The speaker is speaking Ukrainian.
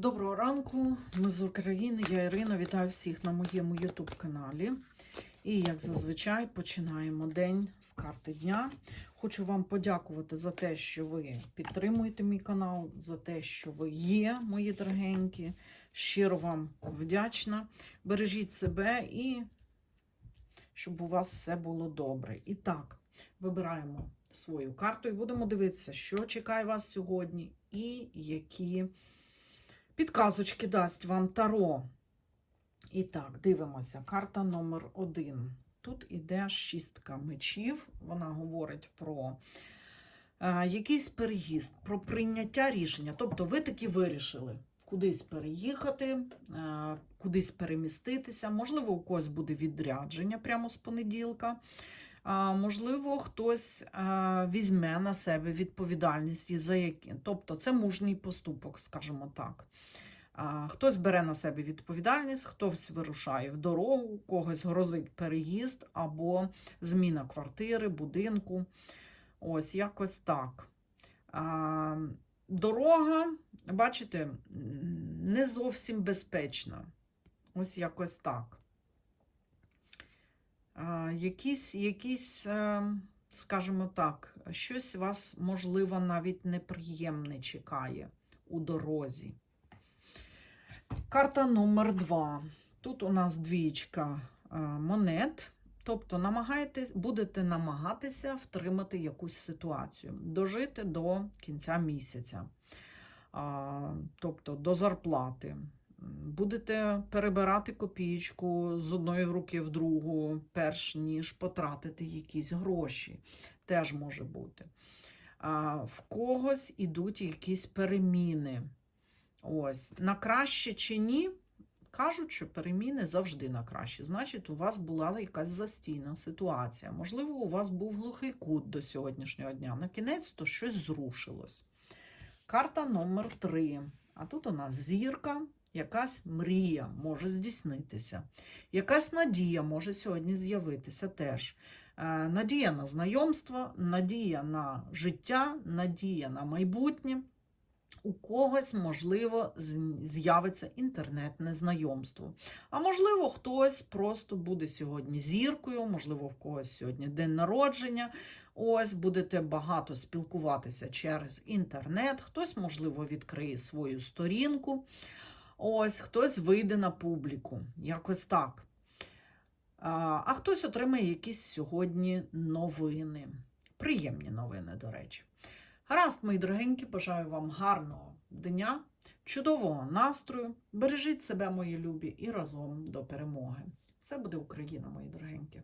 Доброго ранку, ми з України, я Ірина. Вітаю всіх на моєму YouTube каналі. І, як зазвичай, починаємо день з карти дня. Хочу вам подякувати за те, що ви підтримуєте мій канал, за те, що ви є, мої дорогенькі. Щиро вам вдячна. Бережіть себе і щоб у вас все було добре. І так, вибираємо свою карту і будемо дивитися, що чекає вас сьогодні, і які підказочки дасть вам Таро. І так, дивимося. Карта номер один. Тут іде шістка мечів. Вона говорить про е, якийсь переїзд, про прийняття рішення. Тобто, ви таки вирішили кудись переїхати, е, кудись переміститися. Можливо, у когось буде відрядження прямо з понеділка. Можливо, хтось візьме на себе відповідальність за які. Тобто це мужній поступок, скажімо так. Хтось бере на себе відповідальність, хтось вирушає в дорогу, когось грозить переїзд або зміна квартири, будинку. Ось якось так. Дорога, бачите, не зовсім безпечна. Ось якось так. Якісь, якісь, е, скажімо так, щось вас, можливо, навіть неприємне чекає у дорозі. Карта номер два. Тут у нас двічка е, монет. Тобто намагаєтесь, будете намагатися втримати якусь ситуацію, дожити до кінця місяця, тобто до зарплати. Будете перебирати копійку з одної руки в другу, перш ніж потратити якісь гроші. Теж може бути. А, в когось ідуть якісь переміни. Ось, на краще чи ні, кажуть, що переміни завжди на краще. Значить, у вас була якась застійна ситуація. Можливо, у вас був глухий кут до сьогоднішнього дня. На кінець то щось зрушилось. Карта номер 3. А тут у нас зірка, якась мрія може здійснитися. Якась надія може сьогодні з'явитися теж. Е, Надія на знайомство, надія на життя, надія на майбутнє. У когось, можливо, з'явиться інтернетне знайомство. А можливо, хтось просто буде сьогодні зіркою, можливо, в когось сьогодні день народження. Ось будете багато спілкуватися через інтернет. Хтось, можливо, відкриє свою сторінку. Ось хтось вийде на публіку. Якось так. А, хтось отримає якісь сьогодні новини. Приємні новини, до речі. Гаразд, мої дорогенькі, бажаю вам гарного дня, чудового настрою. Бережіть себе, мої любі, і разом до перемоги. Все буде Україна, мої дорогенькі.